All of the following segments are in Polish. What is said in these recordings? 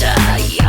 die.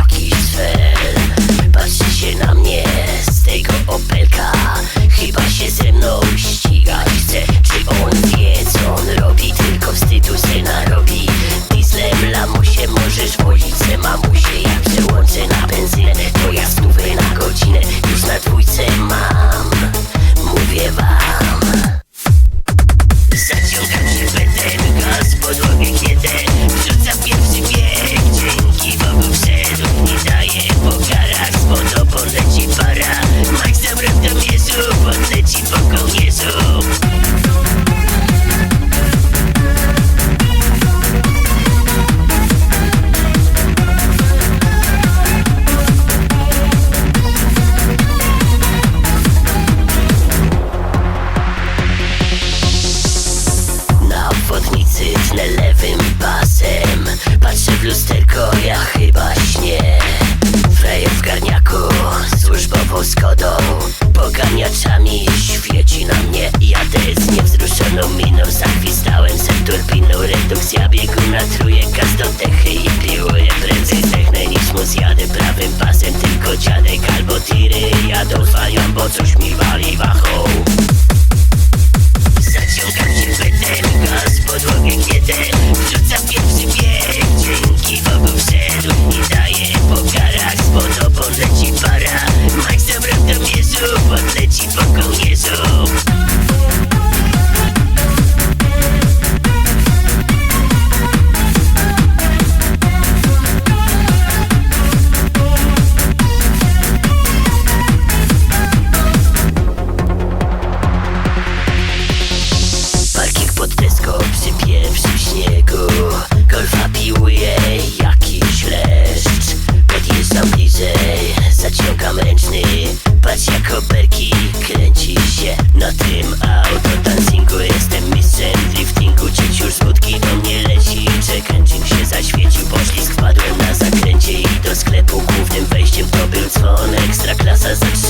poganiaczami Świeci na mnie. Jadę z niewzruszoną miną Zakwistałem Męczny, patrz jak oberki kręci się Na tym autodancingu jestem mistrzem driftingu Cieć już smutki do mnie leci. Przekręcim się zaświecił, poślizg. Wpadłem na zakręcie I do sklepu głównym wejściem to był dzwon Ekstra klasa zaczyna